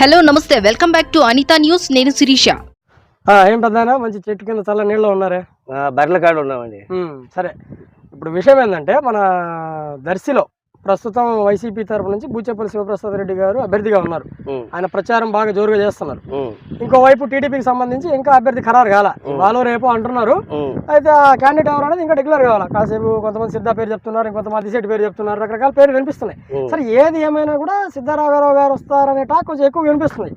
Hello నమస్తే. Welcome back to Anitha news. నేను శిరీష. ఏం పెద్దనా మంచి చెట్టు కింద చల్ల నీళ్ళు ఉన్నారే? బర్రెల కాడ ఉన్నామండి. సరే. ఇప్పుడు విషయం ఏంటంటే మన దర్శిలో ప్రస్తుతం వైసీపీ తరపు నుంచి బూచేపల్లి శివప్రసాద్ రెడ్డి గారు అభ్యర్థిగా ఉన్నారు. ఆయన ప్రచారం బాగా జోరుగా చేస్తున్నారు. ఇంకోవైపు టీడీపీకి సంబంధించి ఇంకా అభ్యర్థి ఖరారు కాల. వాళ్ళు రేపు అంటున్నారు. అయితే ఆ క్యాండిడేట్ ఎవరు అనేది ఇంకా డిక్లేర్ కావాలి? కాసేపు కొంతమంది సిద్ధా పేరు చెప్తున్నారు ఇంకొంతమంది శెట్టి పేరు చెప్తున్నారు రకరకాల పేర్లు వినిపిస్తున్నాయి. సరే ఏది ఏమైనా కూడా సిద్ధారాఘరావు గారు వస్తారనే టాక్ కొంచెం ఎక్కువ వినిపిస్తుంది.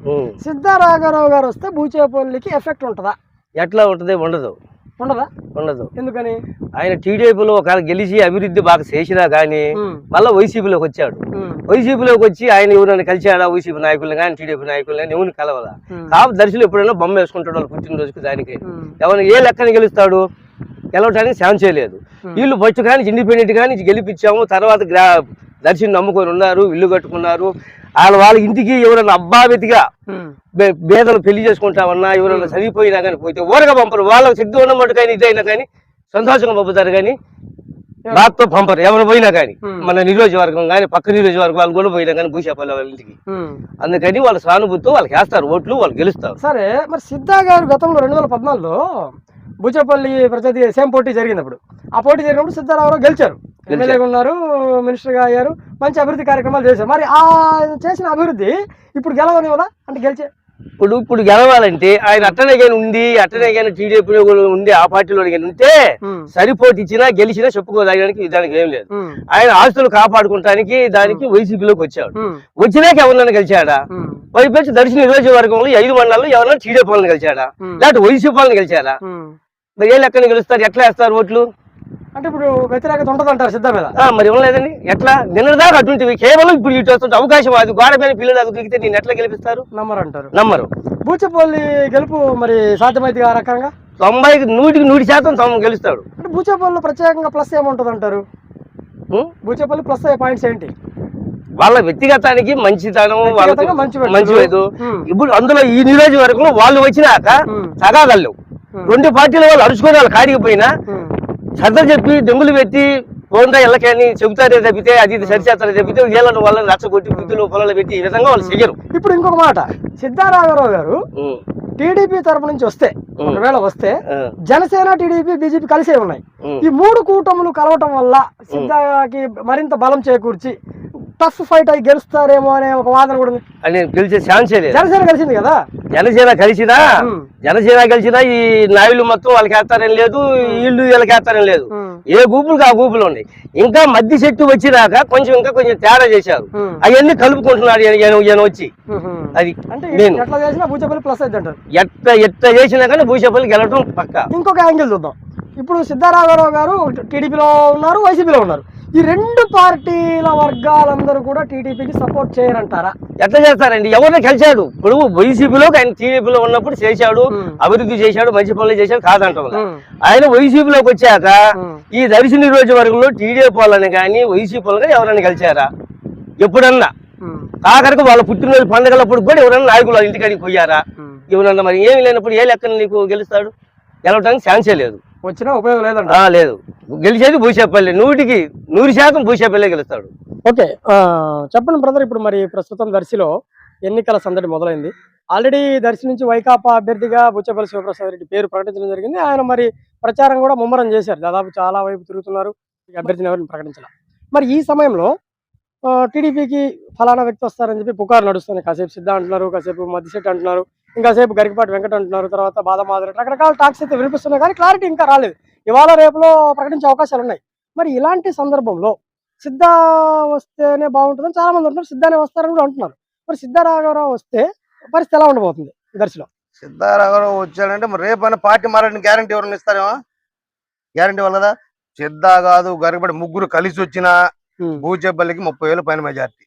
సిద్ధారాఘరావు గారు వస్తే బూచేపల్లికి ఎఫెక్ట్ ఉంటుందా? ఎట్లా ఉంటది ఉండదు. ఉండదా? ఉండదు. ఎందుకని? ఆయన టీడీపీలో ఒకవేళ గెలిచి అభివృద్ధి బాగా చేసినా కానీ మళ్ళీ వైసీపీలోకి వచ్చాడు. వైసీపీలోకి వచ్చి ఆయన ఎవరైనా కలిశాడా వైసీపీ నాయకులు కానీ టీడీపీ నాయకులు కానీ ఎవరిని కలవాలా? ఉమ్, కాబట్టి దర్శనం ఎప్పుడైనా బొమ్మ వేసుకుంటాడు వాళ్ళు పుట్టినరోజుకి దానికి. ఎవరిని ఏ లెక్కన గెలుస్తాడు? గెలవటానికి ఛాన్స్ చేయలేదు. వీళ్ళు ఫస్ట్ కానీ ఇండిపెండెంట్ కానీ గెలిపించాము తర్వాత దర్శనం నమ్ముకొని ఉన్నారు ఇల్లు కట్టుకున్నారు. వాళ్ళ వాళ్ళ ఇంటికి ఎవరైనా అబ్బాబెతిగా ఉమ్, బే- బేదలు పెళ్ళి చేసుకుంటామన్నా ఎవరైనా చనిపోయినా కానీ పోతే ఊరగా పంపరు. వాళ్ళకి సిద్ధి ఉన్న మటు కానీ ఇదైనా కానీ సంతోషంగా పంపుతారు కానీ బాధతో పంపరు. ఎవరు పోయినా కానీ. మన నియోజకవర్గం కానీ పక్క నియోజకవర్గం వాళ్ళు కూడా పోయినా కానీ భూషాపల్లి వాళ్ళ ఇంటికి. అందుకని వాళ్ళ సానుభూతితో వాళ్ళకి వేస్తారు ఓట్లు వాళ్ళు గెలుస్తారు. సరే మరి సిద్ధా గారు గతంలో రెండు వేల పద్నాలుగులో బుచ్చపల్లి ప్రతి సేమ్ పోటీ జరిగింది అప్పుడు ఆ పోటీ జరిగినప్పుడు సిద్ధారామరావు గెలిచారు. ఎమ్మెల్యేగా ఉన్నారు మినిస్టర్గా అయ్యారు మంచి అభివృద్ధి కార్యక్రమాలు చేశారు. మరి ఆ చేసిన అభివృద్ధి ఇప్పుడు గెలవని కదా? అంటే గెలిచే ఇప్పుడు ఇప్పుడు గెలవాలంటే ఆయన అట్టనే కానీ ఉండి అట్టనే కానీ టీడీపీ ఉండి ఆ పార్టీలో కానీ ఉంటే సరిపోటీ ఇచ్చినా గెలిచినా చెప్పుకోదానికి దానికి ఏం లేదు. ఆయన ఆస్తులు కాపాడుకుంటానికి దానికి వైసీపీలోకి వచ్చాడు. వచ్చినాక ఎవరినైనా గెలిచాడా? వైపు దర్శన నియోజకవర్గంలో ఐదు మండలాల్లో ఎవరైనా టీడీపీ వాళ్ళని గెలిచాడా? లేకపోతే వైసీపీ వాళ్ళని గెలిచారా ఉమ్. మరి ఏ లెక్కన గెలుస్తారు? ఎట్లా వేస్తారు ఓట్లు? అంటే ఇప్పుడు వ్యతిరేకత ఉంటుంది అంటారు సిద్ధ మీద? మరి ఇవ్వలేదండి ఎట్లా? నిన్నదాకా అటువంటివి కేవలం ఇప్పుడు ఇటు వస్తుంటే అవకాశం అది గోడ పైన పిల్లలకు దిగితే నేను ఎట్లా గెలిపిస్తారు? నమ్మరు అంటారు నమ్మరు. బూచపల్లి గెలుపు మరి సాధ్యమైతే ఆ రకంగా? తొంభైకి నూటికి నూటి శాతం గెలుస్తాడు. అంటే బూచపల్లిలో ప్రత్యేకంగా ప్లస్ ఏముంటుంది అంటారు? బూచపల్లి ప్లస్ పాయింట్స్ ఏంటి? వాళ్ళ వ్యక్తిగతానికి మంచితనం వాళ్ళకి మంచి లేదు. ఇప్పుడు అందులో ఈ నియోజకవర్గంలో వాళ్ళు వచ్చినాక ఉం. రెండు పార్టీల వాళ్ళు అరుచుకొని వాళ్ళు కాడికి పోయినా శ్రద్ధ చెప్పి దెంగులు పెట్టి పోండా ఎల్లకని చెబుతారే తప్పితే అది ఇది సరిచేస్తారే తప్పితే వీళ్ళను వాళ్ళని రచ్చగొట్టి బుద్ధులు పొలాలు పెట్టి ఈ విధంగా వాళ్ళు చెయ్యరు ఇప్పుడు ఇంకొక మాట సిద్ధారాఘరావు గారు. టీడీపీ తరపు నుంచి వస్తే. ఒకవేళ వస్తే జనసేన టీడీపీ బీజేపీ కలిసే ఉన్నాయి. ఈ మూడు కూటములు కలవటం వల్ల సిద్ధాకి మరింత బలం చేకూర్చి టఫ్ ఫైట్ అయి గెలుస్తారేమో అనే ఒక వాదన కూడా ఉంది. అని గెలిచే ఛాన్సే లేదు. జనసేన కలిసింది కదా? జనసేన కలిసినా. జనసేన కలిసినా ఈ నాయుళ్ళు మొత్తం వాళ్ళకి వేస్తారని లేదు వీళ్ళు వీళ్ళకి వేస్తారని లేదు. ఏ గూపులకు ఆ గూపులు ఉన్నాయి. ఇంకా మధ్య చెట్టు వచ్చినాక కొంచెం ఇంకా కొంచెం తేడా చేశారు. అవన్నీ కలుపుకుంటున్నాడు ఈయన- వచ్చి. అది నేను. ఎట్లా చేసినా ప్లస్ అయితే అంటారు. ఎట్ట ఎట్ట చేసినా కానీ భూషపల్లి గెలవటం పక్క. ఇంకొక యాంగిల్ చూద్దాం. ఇప్పుడు సిద్ధారాఘరావు గారు టీడీపీలో ఉన్నారు వైసీపీలో ఉన్నారు. ఈ రెండు పార్టీల వర్గాలందరూ కూడా టీడీపీకి సపోర్ట్ చేయరంటారా ఎట్లా చేస్తారండి ఎవరిని కలిశాడు ఇప్పుడు వైసీపీలో ఆయన టీడీపీలో ఉన్నప్పుడు చేశాడు. అభివృద్ధి చేశాడు మంచి పనులు చేశాడు కాదంటాం. ఆయన వైసీపీలోకి వచ్చాక. ఈ దర్శన నియోజకవర్గంలో టీడీపీ వాళ్ళని కానీ వైసీపీ వాళ్ళని ఎవరైనా కలిశారా ఎప్పుడన్నా. ఆఖరికి వాళ్ళ పుట్టినరోజు పండుగలప్పుడు కూడా ఎవరైనా నాయకులు వాళ్ళ ఇంటికాడికి పోయారా. ఎవరన్నా మరి ఏమి లేనప్పుడు ఏ లెక్కన నీకు గెలుస్తాడు గెలవడానికి ఛాన్సే లేదు వచ్చినా ఉపయోగం లేదంట. ఆ, లేదు. గెలిచేది భూషేపల్లి నూటికి నూరు శాతం భూషేపల్లి గెలుస్తాడు. ఓకే. చెప్పండి బ్రదర్ ఇప్పుడు మరి ప్రస్తుతం దర్శిలో ఎన్నికల సందడి మొదలైంది. ఆల్రెడీ దర్శి నుంచి వైకాపా అభ్యర్థిగా బుచ్చపల్లి శివప్రసాద్ రెడ్డి పేరు ప్రకటించడం జరిగింది. ఆయన మరి ప్రచారం కూడా ముమ్మరం చేశారు. దాదాపు చాలా వైపు తిరుగుతున్నారు. ఈ అభ్యర్థిని ఎవరిని ప్రకటించాల. మరి ఈ సమయంలో టీడీపీకి ఫలానా వ్యక్తి వస్తారని చెప్పి పుకారు నడుస్తుంది కాసేపు సిద్ధ అంటున్నారు కాసేపు మద్దిశెట్టి అంటున్నారు. ఇంకాసేపు గరికపాటి వెంకట అంటున్నారు తర్వాత బాదమాదరి రకరకాల టాక్స్ అయితే వినిపిస్తున్నాయి కానీ క్లారిటీ ఇంకా రాలేదు. ఇవాళ రేపులో ప్రకటించే అవకాశాలు ఉన్నాయి. మరి ఇలాంటి సందర్భంలో సిద్ధ వస్తేనే బాగుంటుందని చాలా మంది అంటున్నారు సిద్ధానే వస్తారని కూడా అంటున్నారు. మరి సిద్ధారాఘవరావు వస్తే పరిస్థితి ఎలా ఉండబోతుంది ఈ దర్శనం? సిద్ధారాఘవరావు వచ్చాడంటే మరి రేపైనా పార్టీ మారని గ్యారంటీ ఎవరైనా ఇస్తారేమో? గ్యారంటీ వల్ల కదా సిద్ధా కాదు గరిబడి ముగ్గురు కలిసి వచ్చిన భూచేపల్లికి ముప్పై వేలు పైన మెజార్టీ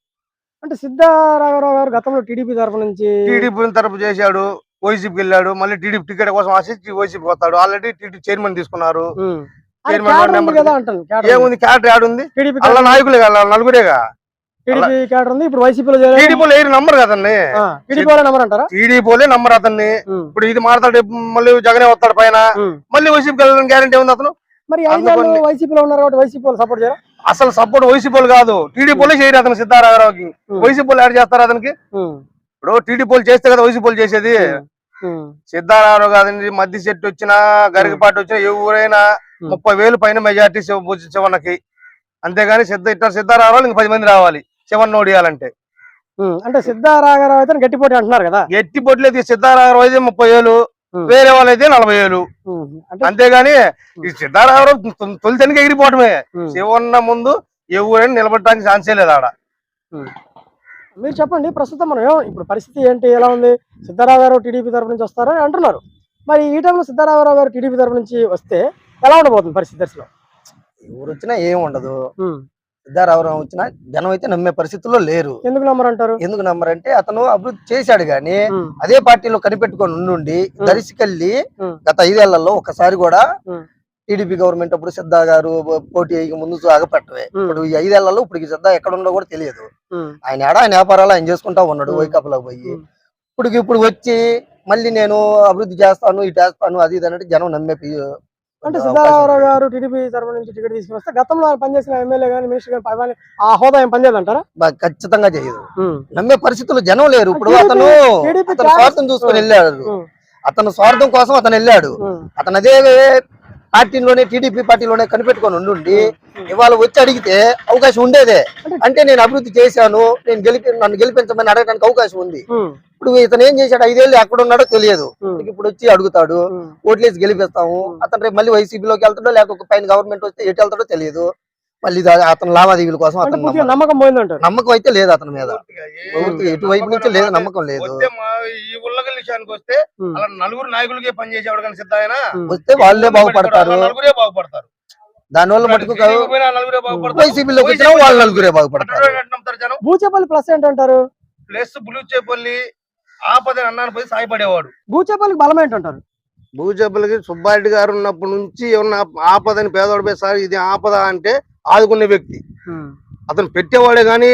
అంటే సిద్ధారాఘవరావు గారు గతంలో టీడీపీ తరఫు నుంచి టీడీపీ తరపు చేశాడు వైసీపీకి వెళ్ళాడు మళ్ళీ టీడీపీ టికెట్ కోసం ఆశించి వైసీపీకి వస్తాడు. ఆల్రెడీ టీడీ చైర్మన్ తీసుకున్నారు. క్యాడర్ ఉంది ఉంది. ఏముంది? క్యాడర్ ఆడుంది టీడీపీ అలా నాయకులే కదా నలుగురేగా? టీడీపీ క్యాడర్ ఉంది ఇప్పుడు వైసీపీలో. టీడీపీలో ఏరి నంబర్ కదండి ఆ, టీడీపీ వాళ్ళ నెంబర్ అంటారా? టీడీపీలే నంబర్ అతన్ని. ఇప్పుడు ఇది మారతాడు మళ్ళీ జగనే వస్తాడు పైన. మళ్ళీ వైసీపీకి వెళ్ళడానికి గ్యారంటీ ఉంది అతను? మరి వైసీపీలో ఉన్నారు కాబట్టి వైసీపీ సపోర్ట్ చేయరా? అసలు సపోర్ట్ వైసీపీ వాళ్ళు కాదు. టీడీపీలే చేయరు అతను సిద్ధారాఘరావుకి ఉమ్. వైసీపీ వాళ్ళు యాడ్ చేస్తారు అతనికి. ఇప్పుడు టీడీ పోల్ చేస్తే కదా వైసీ పోల్ చేసేది. సిద్ధారామరావు కాదండి మద్ది చెట్టు వచ్చినా గరికపాటి వచ్చినా ఎవరైనా. ముప్పై వేలు పైన మెజార్టీ శివన్నకి. అంతేగాని సిద్ధ ఇట్లా సిద్ధారామరావు ఇంక పది మంది రావాలి. శివన్ ఓడియాలంటే. అంటే సిద్ధారాఘరావు అయితే గట్టి పోటీ అంటున్నారు కదా. ఎట్టి పొట్లేదు సిద్ధారామరావు అయితే ముప్పై వేలు. వేరే వాళ్ళు అయితే నలభై వేలు అంతేగాని ఈ సిద్ధారామరావు తొలితనికి ఎగిరిపోవటమే. శివన్న ముందు ఎవరైనా నిలబడటానికి ఛాన్సే లేదు ఆడ. మీరు చెప్పండి ప్రస్తుతం మనం ఇప్పుడు పరిస్థితి ఏంటి ఎలా ఉంది? సిద్ధరాఘరావు టీడీపీ తరపు నుంచి వస్తారని అంటున్నారు. మరి ఈ టైంలో సిద్ధరాఘరావు గారు టీడీపీ తరపు నుంచి వస్తే ఎలా ఉండబోతుంది పరిస్థితి దర్శనం? ఎవరు వచ్చినా ఏం ఉండదు. సిద్ధారామరావు వచ్చినా జనం అయితే నమ్మే పరిస్థితుల్లో లేరు ఎందుకు నమ్మరంటారు ఎందుకు నమ్మరంటే అతను అభివృద్ధి చేశాడు గాని అదే పార్టీలో కనిపెట్టుకొని ఉండి దరిసికెళ్ళి. గత ఐదేళ్ళలో ఒకసారి కూడా. టీడీపీ గవర్నమెంట్ అప్పుడు సిద్ధా గారు పోటీ అయ్యి ముందు సాగపెట్టవే ఉమ్. ఇప్పుడు ఈ ఐదేళ్ళలో ఇప్పుడు ఈ సిద్ధా ఎక్కడ ఉండో కూడా తెలియదు ఆయన ఏడా ఆయన వ్యాపారాలు ఆయన చేసుకుంటా ఉన్నాడు ఉమ్. వైకాపులో పోయి. ఇప్పుడు ఇప్పుడు వచ్చి మళ్ళీ నేను అభివృద్ధి చేస్తాను ఇటు చేస్తాను అది ఇది అంటే జనం నమ్మే అంటే లేదు. గారు టీడీపీ తరపు నుంచి టికెట్ తీసుకుని వస్తే గతంలో ఆయన పనిచేసిన ఎమ్మెల్యే కానీ మినిస్టర్ పైవాని ఆ హోదా ఏం పనిచేయదంటారా? బా- ఖచ్చితంగా చేయదు. నమ్మే పరిస్థితులు జనం లేరు. ఇప్పుడు అతను స్వార్థం చూసుకొని వెళ్ళాడు. అతను స్వార్థం కోసం అతను వెళ్ళాడు. అతను అదే పార్టీలోనే టీడీపీ పార్టీలోనే కనిపెట్టుకొని ఉండి ఇవాళ వచ్చి అడిగితే అవకాశం ఉండేదే. అంటే నేను అభివృద్ధి చేశాను నేను గెలిపి నన్ను గెలిపించమని అడగడానికి అవకాశం ఉంది. ఇప్పుడు ఇతను ఏం చేశాడు ఐదేళ్ళు ఎక్కడ ఉన్నాడో తెలియదు. ఇప్పుడు వచ్చి అడుగుతాడు. ఓట్లేసి గెలిపిస్తాము. అతను రేపు మళ్ళీ వైసీపీలోకి వెళ్తాడో లేకపోతే పైన గవర్నమెంట్ వస్తే ఎటు వెళ్తాడో తెలియదు. మళ్ళీ అతను లావాదేవీల కోసం అతను నమ్మకం- అయితే లేదు అతని మీద. ఎటువైపు నుంచి లేదు నమ్మకం లేదు. వస్తే మా ఈ ఉల్లగల్ విషయానికి వస్తే అలా నలుగురు నాయకులకే పనిచేసేవాడు కానీ సిద్ధాయన. వస్తే వాళ్ళే బాగుపడతారు. నలుగురే బాగుపడతారు. దానివల్ల మటుకు వైసీపీలోకి వచ్చినా వాళ్ళు నలుగురే బాగుపడతారు. అటు నమ్ముతారు జనం. బూచేపల్లి ప్లస్ ఏంటంటారు? ప్లస్ బులుచేపల్లి ఆపదని అన్నాను పోయి సాయపడేవాడు. బూచేపల్లికి బలం ఏంటంటారు? భూజబ్బులకి సుబ్బారెడ్డి గారు ఉన్నప్పటి నుంచి ఏమన్నా ఆపదని పేదవాడు పోయి సార్ ఇది ఆపద? అంటే ఆదుకునే వ్యక్తి. అతను పెట్టేవాడే గాని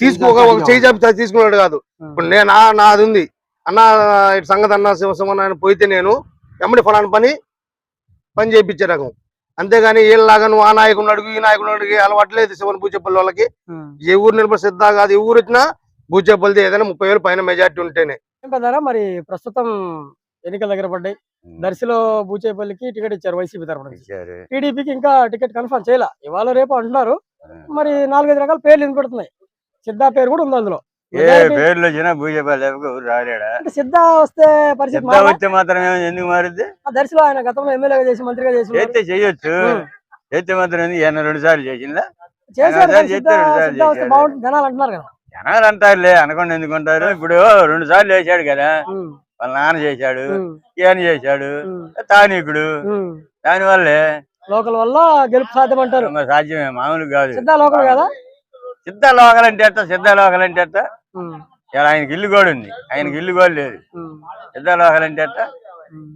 తీసుకోక ఒక చేయి చాపి తీసుకున్నాడు కాదు. ఇప్పుడు నేను నాది ఉంది. అన్న ఇటు సంగతి అన్న శివసమన్న ఆయన పోయితే నేను ఎమ్మడి ఫలాని పని పని చేయించే రకం. అంతేగాని వీళ్ళలాగా నువ్వు ఆ నాయకుడు అడుగు ఈ నాయకుడు అడిగి అలవాట్లేదు శివన్ భూచేపల్లి వాళ్ళకి. ఏ ఊరు నిలబడి సిద్ధా కాదు ఏ ఊరు వచ్చినా భూచేపల్లిది ఏదైనా ముప్పై వేలు పైన మెజార్టీ ఉంటేనే. మరి ప్రస్తుతం ఎన్నికల దగ్గర పడ్డాయి. దర్శిలో బూచేపల్లికి టికెట్ ఇచ్చారు వైసీపీ తరఫున టీడీపీకి ఇంకా టికెట్ కన్ఫర్మ్ చేయాల. ఇవాళ రేపు అంటున్నారు. మరి నాలుగైదు రకాల పేర్లు వినపడుతున్నాయి. సిద్ధా పేరు కూడా ఉంది అందులో. ఏ పేర్లు వచ్చినా భూజపాలి రాలేడా? అంటే సిద్ధా వస్తే పరిస్థితి మాత్రం ఏమో ఎందుకు మారుద్ది? ఆ దర్శిలో ఆయన గతంలో ఎమ్మెల్యేగా చేసి మంత్రిగా చేసి మాత్రం ఈయన రెండు సార్లు చేసిందా? వస్తే జనాలు అంటున్నారు కదా. జనాలు అంటారులే అనకుండా ఎందుకుంటారు ఇప్పుడు రెండు సార్లు చేశాడు కదా. వాళ్ళ నాన్న చేశాడు ఈయన చేశాడు తానీకుడు. దాని వల్లే లోకల్ వల్ల గెలుపు సాధ్యం అంటారు సాధ్యమే మామూలు కాదు. సిద్ధా లోకల్ కదా? సిద్ధ లోకలంటే ఎట్ట సిద్ధ ఎట్ట ఉమ్, ఇలా ఆయనకి ఇల్లు కూడా ఉంది ఆయనకి ఇల్లు కూడా లేదు. ఎట్ట ఉమ్.